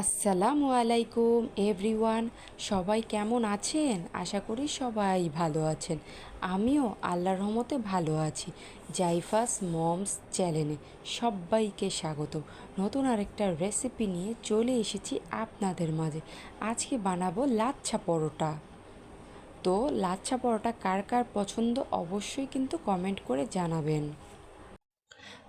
আসসালামু আলাইকুম এভরিওয়ান, সবাই কেমন আছেন? আশা করি সবাই ভালো আছেন। আমিও আল্লাহর রহমতে ভালো আছি। জাইফাস মমস চ্যানেলে সবাইকে স্বাগত। নতুন আরেকটা রেসিপি নিয়ে চলে এসেছি আপনাদের মাঝে। আজকে বানাবো লাচ্ছা পরোটা। তো লাচ্ছা পরোটা কার কার পছন্দ অবশ্যই কিন্তু কমেন্ট করে জানাবেন।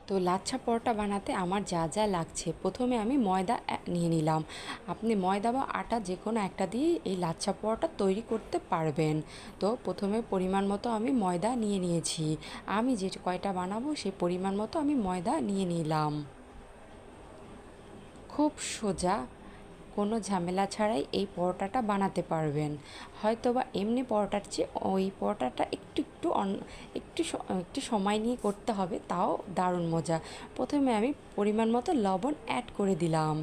তো লাচ্ছা পরোটা বানাতে আমার যা যা লাগছে। প্রথমে আমি ময়দা নিয়ে নিলাম। আপনি ময়দা বা আটা যে কোনো একটা দিয়ে এই লাচ্ছা পরোটা তৈরি করতে পারবেন। তো প্রথমে পরিমাণ মতো আমি ময়দা নিয়ে নিয়েছি। আমি যে কয়টা বানাবো সেই পরিমাণ মতো আমি ময়দা নিয়ে নিলাম। খুব সোজা কোনো ঝামেলা ছাড়াই এই পরোটাটা বানাতে পারবেন। হয়তো বা এমনি পরোটার চেয়ে ওই পরোটাটা একটু একটু একটু একটু সময় নিয়ে করতে হবে, তাও দারুণ মজা। প্রথমে আমি পরিমাণ মতো লবণ অ্যাড করে দিলাম।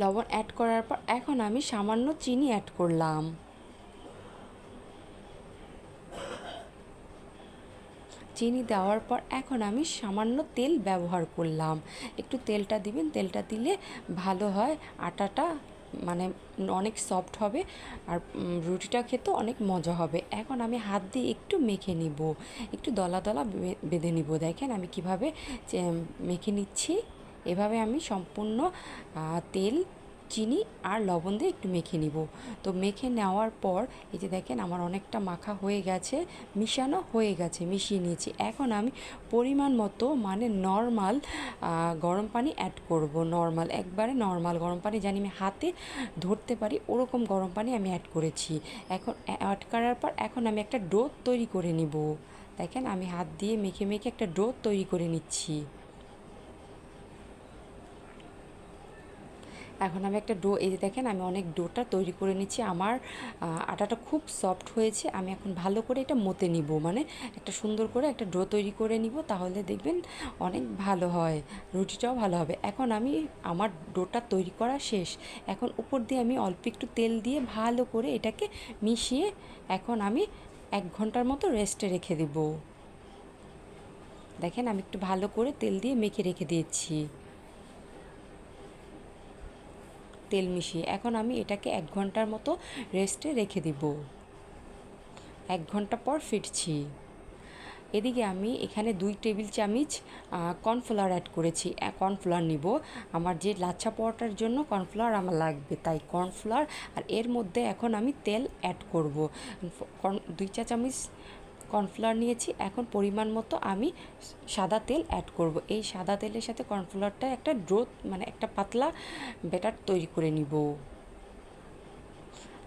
লবণ অ্যাড করার পর এখন আমি সামান্য চিনি অ্যাড করলাম। চিনি দেওয়ার পর এখন আমি সামান্য তেল ব্যবহার করলাম। একটু তেলটা দিবেন, তেলটা দিলে ভালো হয়, আটাটা মানে অনেক সফট হবে আর রুটিটা খেতে অনেক মজা হবে। এখন আমি হাত দিয়ে একটু মেখে নিব। একটু দলা দলা বেঁধে নিব। দেখেন আমি কীভাবে মেখে নিচ্ছি। এভাবে আমি সম্পূর্ণ তেল চিনি আর লবণ দিয়ে একটু মেখে নিব। তো মেখে নেওয়ার পর এই যে দেখেন আমার অনেকটা মাখা হয়ে গেছে, মিশানো হয়ে গেছে, মিশিয়ে নিয়েছি। এখন আমি পরিমাণ মতো মানে নর্মাল গরম পানি অ্যাড করব। নর্মাল, একবারে নর্মাল গরম পানি, জানি আমি হাতে ধরতে পারি, ওরকম গরম পানি আমি অ্যাড করেছি। এখন অ্যাড করার পর এখন আমি একটা ডো তৈরি করে নিব। দেখেন আমি হাত দিয়ে মেখে মেখে একটা ডো তৈরি করে নিচ্ছি। এখন আমি একটা ডো এই যে দেখেন, আমি অনেক ডোটা তৈরি করে নিচ্ছি। আমার আটাটা খুব সফট হয়েছে। আমি এখন ভালো করে এটা মতে নিব। মানে একটা সুন্দর করে একটা ডো তৈরি করে নিব, তাহলে দেখবেন অনেক ভালো হয়। রুটিটাও ভালো হবে। এখন আমি আমার ডোটা তৈরি করা শেষ। এখন উপর দিয়ে আমি অল্প একটু তেল দিয়ে ভালো করে এটাকে মিশিয়ে এখন আমি এক ঘণ্টার মতো রেস্টে রেখে দিব। দেখেন, আমি একটু ভালো করে তেল দিয়ে মেখে রেখে দিয়েছি। তেল মিশিয়ে এখন আমি এটাকে এক ঘণ্টার মতো রেস্টে রেখে দিব। এক ঘণ্টা পর ফিরছি। এদিকে আমি এখানে দুই টেবিল চামচ কর্নফ্লাওয়ার অ্যাড করেছি। কর্নফ্লাওয়ার নিব। আমার যে লাচ্ছা পরোটার জন্য কর্নফ্লাওয়ার আমার লাগবে, তাই কর্নফ্লাওয়ার। আর এর মধ্যে এখন আমি তেল অ্যাড করব। দুই চা চামচ কর্নফ্লাওয়ার নিয়েছি। এখন পরিমাণ মতো আমি সাদা তেল অ্যাড করব। এই সাদা তেলের সাথে কর্নফ্লাওয়ারটা একটা ড্রো মানে একটা পাতলা ব্যাটার তৈরি করে নিব।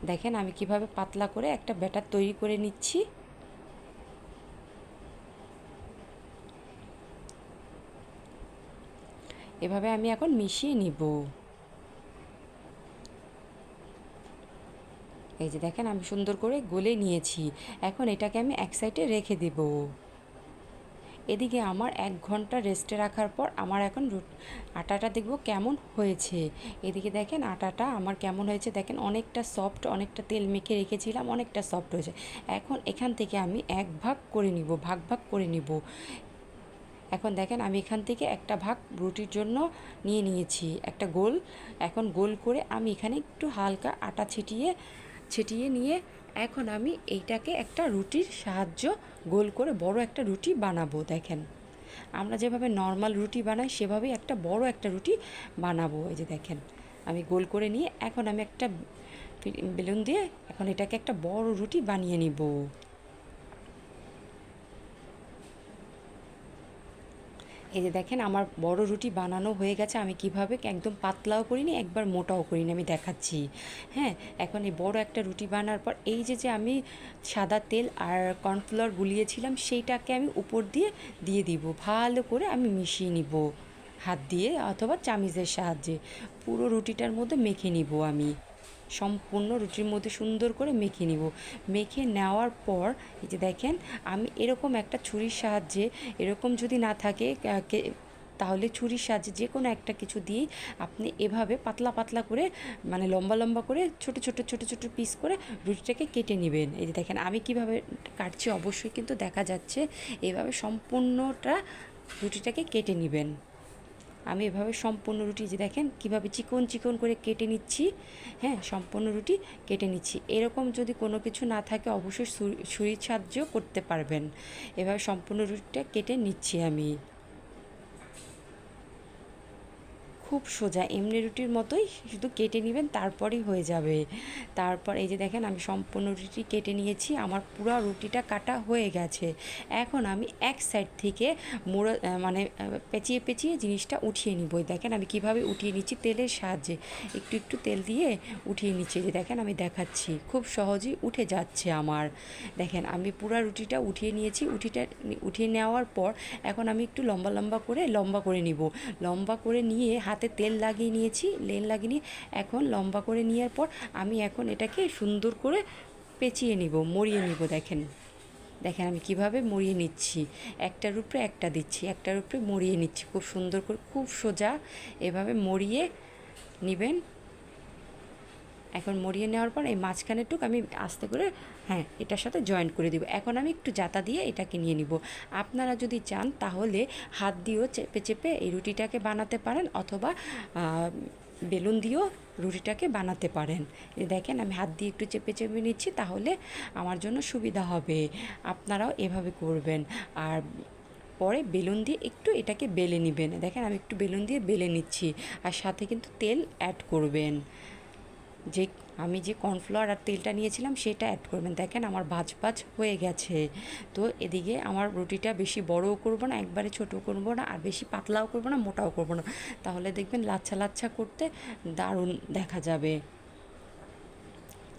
দেখেন আমি কীভাবে পাতলা করে একটা ব্যাটার তৈরি করে নিচ্ছি। এভাবে আমি এখন মিশিয়ে নিব। এই যে দেখেন, আমি সুন্দর করে গলে নিয়েছি। এখন এটাকে আমি এক সাইডে রেখে দেব। এদিকে আমার এক ঘণ্টা রেস্টে রাখার পর আমার এখন আটাটা দেখব কেমন হয়েছে। এদিকে দেখেন, আটাটা আমার কেমন হয়েছে? দেখেন, অনেকটা সফট অনেকটা তেল মেখে রেখেছিলাম, অনেকটা সফট হয়েছে। এখন এখান থেকে আমি এক ভাগ করে নিব, ভাগ ভাগ করে নিব। এখন দেখেন, আমি এখান থেকে একটা ভাগ রুটির জন্য নিয়ে নিয়েছি, একটা গোল। এখন গোল করে আমি এখানে একটু হালকা আটা ছিটিয়ে ছিটিয়ে নিয়ে এখন আমি এইটাকে একটা রুটির সাহায্য গোল করে বড় একটা রুটি বানাবো, দেখেন। আমরা যেভাবে নর্মাল রুটি বানাই, সেভাবেই একটা বড় একটা রুটি বানাবো, এই যে দেখেন। আমি গোল করে নিয়ে এখন আমি একটা বেলুন দিয়ে এখন এটাকে একটা বড় রুটি বানিয়ে নিব। এই যে দেখেন আমার বড় রুটি বানানো হয়ে গেছে, আমি কীভাবে একদম পাতলাও করিনি, একবার মোটাও করিনি, আমি দেখাচ্ছি। হ্যাঁ এখন এই বড় একটা রুটি বানার পর এই যে যে আমি সাদা তেল আর কর্নফ্লাওয়ার গুলিয়েছিলাম, সেইটাকে আমি উপর দিয়ে দিয়ে দিব, ভালো করে আমি মিশিয়ে নিব হাত দিয়ে অথবা চামিজের সাহায্যে। পুরো রুটিটার মধ্যে মেখে নিব আমি। সম্পূর্ণ রুটির মধ্যে সুন্দর করে মেখে নিব। মেখে নেওয়ার পর, এই যে দেখেন, আমি এরকম একটা ছুরির সাহায্যে, এরকম যদি না থাকে তাহলে ছুরির সাহায্যে যে কোনো একটা কিছু দিয়েই আপনি এভাবে পাতলা পাতলা করে মানে লম্বা লম্বা করে ছোট ছোট ছোট ছোট পিস করে রুটিটাকে কেটে নেবেন। এই যে দেখেন, আমি কীভাবে কাটছি অবশ্যই কিন্তু দেখা যাচ্ছে, এভাবে সম্পূর্ণটা রুটিটাকে কেটে নেবেন। আমি এভাবে সম্পূর্ণ রুটি যে দেখেন, কীভাবে চিকন চিকন করে কেটে নিচ্ছি হ্যাঁ সম্পূর্ণ রুটি কেটে নিচ্ছি। এরকম যদি কোনো কিছু না থাকে, অবশ্যই ছুরি- ছুরির সাহায্য করতে পারবেন। এভাবে সম্পূর্ণ রুটিটা কেটে নিচ্ছি আমি। খুব সোজা, এমনি রুটির মতোই শুধু কেটে নেবেন, তারপরেই হয়ে যাবে। তারপর এই যে দেখেন, আমি সম্পূর্ণ রুটি কেটে নিয়েছি, আমার পুরো রুটিটা কাটা হয়ে গেছে। এখন আমি এক সাইড থেকে মোড়া মানে পেঁচিয়ে পেঁচিয়ে জিনিসটা উঠিয়ে নিব। দেখেন, আমি কীভাবে উঠিয়ে নিচ্ছি, তেলের সাহায্যে। একটু একটু তেল দিয়ে উঠিয়ে নিচ্ছি যে দেখেন, আমি দেখাচ্ছি। খুব সহজেই উঠে যাচ্ছে আমার। দেখেন, আমি পুরো রুটিটা উঠিয়ে নিয়েছি, উঠিটা, উঠিয়ে নেওয়ার পর এখন আমি একটু লম্বা লম্বা করে লম্বা করে নিব। লম্বা করে নিয়ে তেল লাগিয়ে নিয়েছি, লেন লাগিয়ে নিয়ে এখন লম্বা করে নেওয়ার পর আমি এখন এটাকে সুন্দর করে পেঁচিয়ে নিব, মরিয়ে নিব দেখেন। দেখেন আমি কীভাবে মরিয়ে নিচ্ছি একটার উপরে একটা দিচ্ছি একটার উপরে মরিয়ে নিচ্ছি, খুব সুন্দর করে, খুব সোজা এভাবে মরিয়ে নেবেন। এখন মরিয়ে নেওয়ার পর এই মাঝখানেরটুক আমি আস্তে করে হ্যাঁ এটার সাথে জয়েন করে দিব। এখন আমি একটু জাতা দিয়ে এটাকে নিয়ে নিব। আপনারা যদি চান তাহলে হাত দিয়েও চেপে চেপে এই রুটিটাকে বানাতে পারেন অথবা বেলুন দিয়েও রুটিটাকে বানাতে পারেন। দেখেন আমি হাত দিয়ে একটু চেপে চেপে নিচ্ছি তাহলে আমার জন্য সুবিধা হবে। আপনারাও এভাবে করবেন। আর পরে বেলুন দিয়ে একটু এটাকে বেলে নেবেন। দেখেন আমি একটু বেলুন দিয়ে বেলে নিচ্ছি। আর সাথে কিন্তু তেল অ্যাড করবেন। যে আমি যে কর্নফ্লাওয়ার আর তেলটা নিয়েছিলাম সেটা অ্যাড করবেন। দেখেন আমার ভাজ ভাজ হয়ে গেছে। তো এদিকে আমার রুটিটা বেশি বড়ও করব না, একবারে ছোটো করব না, আর বেশি পাতলাও করব না, মোটাও করব না। তাহলে দেখবেন লাচ্ছা লাচ্ছা করতে দারুণ দেখা যাবে।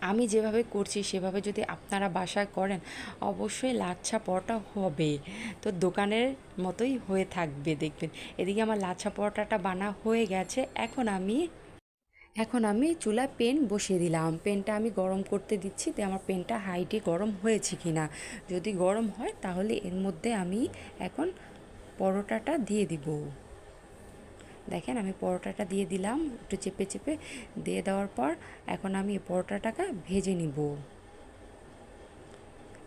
আমি যেভাবে করছি, সেভাবে যদি আপনারা বাসায় করেন, অবশ্যই লাচ্ছা পরোটা হবে। তো দোকানের মতোই হয়ে থাকবে দেখবেন। এদিকে আমার লাচ্ছা পরোটাটা বানা হয়ে গেছে। এখন আমি এখন আমি চুলায় পেন বসিয়ে দিলাম। পেনটা আমি গরম করতে দিচ্ছি তো আমার পেনটা হাইটে গরম হয়েছে কি না যদি গরম হয় তাহলে এর মধ্যে আমি এখন পরোটাটা দিয়ে দিব। দেখেন আমি পরোটাটা দিয়ে দিলাম, একটু চেপে চেপে দিয়ে দেওয়ার পর এখন আমি পরোটাটাকে ভেজে নিব।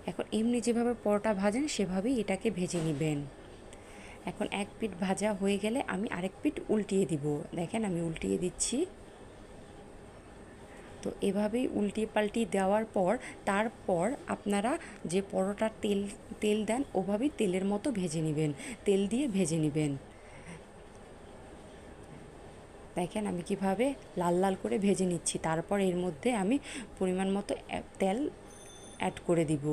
এখন এমনি যেভাবে পরোটা ভাজেন সেভাবেই এটাকে ভেজে নেবেন। এখন এক পিঠ ভাজা হয়ে গেলে আমি আরেক পিঠ উল্টিয়ে দিব। দেখেন আমি উল্টিয়ে দিচ্ছি। তো এভাবেই উল্টিয়ে পাল্টি দেওয়ার পর, তারপর আপনারা যে পরোটার তেল তেল দেন, ওভাবেই তেলের মতো ভেজে নেবেন। তেল দিয়ে ভেজে নেবেন। দেখেন আমি কীভাবে লাল লাল করে ভেজে নিচ্ছি। তারপর এর মধ্যে আমি পরিমাণ মতো তেল অ্যাড করে দিব।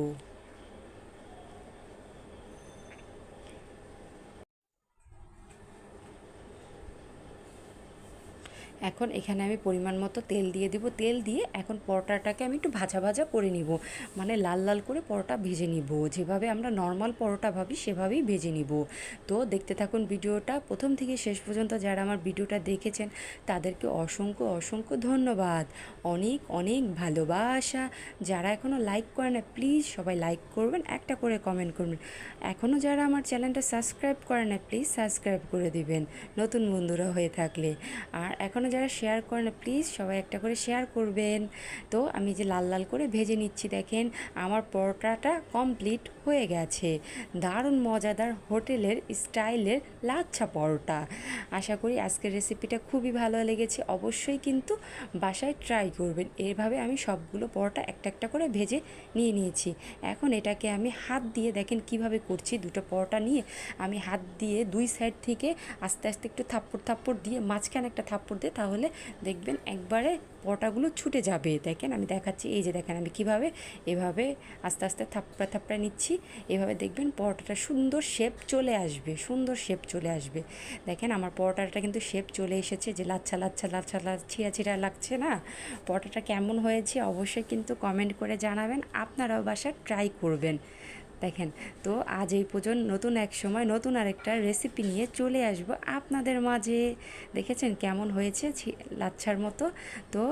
এখন এখানে আমি পরিমাণ মতো তেল দিয়ে দিব। তেল দিয়ে এখন পরোটাটাকে আমি একটু ভাজা ভাজা করে নিব। মানে লাল লাল করে পরোটা ভেজে নিব। যেভাবে আমরা নর্মাল পরোটা ভাবি, সেভাবেই ভেজে নিব। তো দেখতে থাকুন ভিডিওটা। প্রথম থেকে শেষ পর্যন্ত যারা আমার ভিডিওটা দেখেছেন, তাদেরকে অসংখ্য অসংখ্য ধন্যবাদ। অনেক অনেক ভালোবাসা। যারা এখনও লাইক করে না প্লিজ সবাই লাইক করবেন, একটা করে কমেন্ট করবেন। এখনও যারা আমার চ্যানেলটা সাবস্ক্রাইব করে না প্লিজ সাবস্ক্রাইব করে দিবেন। নতুন বন্ধুরা হয়ে থাকলে। আর এখনও যারা শেয়ার করে না প্লিজ সবাই একটা করে শেয়ার করবেন। তো আমি যে লাল লাল করে ভেজে নিচ্ছি, দেখেন, আমার পরোটাটা কমপ্লিট হয়ে গেছে। দারুণ মজাদার হোটেলের স্টাইলের লাচ্ছা পরোটা। আশা করি আজকের রেসিপিটা খুবই ভালো লেগেছে। অবশ্যই কিন্তু বাসায় ট্রাই করবেন। এভাবে আমি সবগুলো পরোটা একটা একটা করে ভেজে নিয়ে নিয়েছি। এখন এটাকে আমি হাত দিয়ে দেখেন কীভাবে করছি দুটো পরোটা নিয়ে। আমি হাত দিয়ে দুই সাইড থেকে আস্তে আস্তে একটু থাপ্পড় থাপ্পড় দিয়ে মাঝখানে একটা থাপ্পড় দিয়ে তাহলে দেখবেন একবারে পরোটাগুলো ছুটে যাবে। দেখেন আমি দেখাচ্ছি, এই যে দেখেন আমি কীভাবে এভাবে আস্তে আস্তে থাপ্পড়া থাপ্পড়া নিচ্ছি। এভাবে দেখবেন পরোটাটা সুন্দর শেপ চলে আসবে, সুন্দর শেপ চলে আসবে। দেখেন আমার পরোটাটা কিন্তু শেপ চলে এসেছে যে লাচ্ছা লাচ্ছা লাচ্ছা লাচ্ছিয়া ছিঁড়া লাগছে না? পরোটাটা কেমন হয়েছে অবশ্যই কিন্তু কমেন্ট করে জানাবেন। আপনারাও বাসা ট্রাই করবেন। দেখেন, তো আজ এই পর্যন্ত নতুন এক সময় নতুন আরেকটা রেসিপি নিয়ে চলে আসব আপনাদের মাঝে। দেখেছেন কেমন হয়েছে লাচ্ছার মতো? তো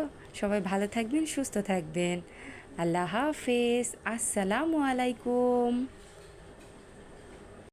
সবাই ভালো থাকবেন, সুস্থ থাকবেন। আল্লাহ হাফেজ, আসসালামু আলাইকুম।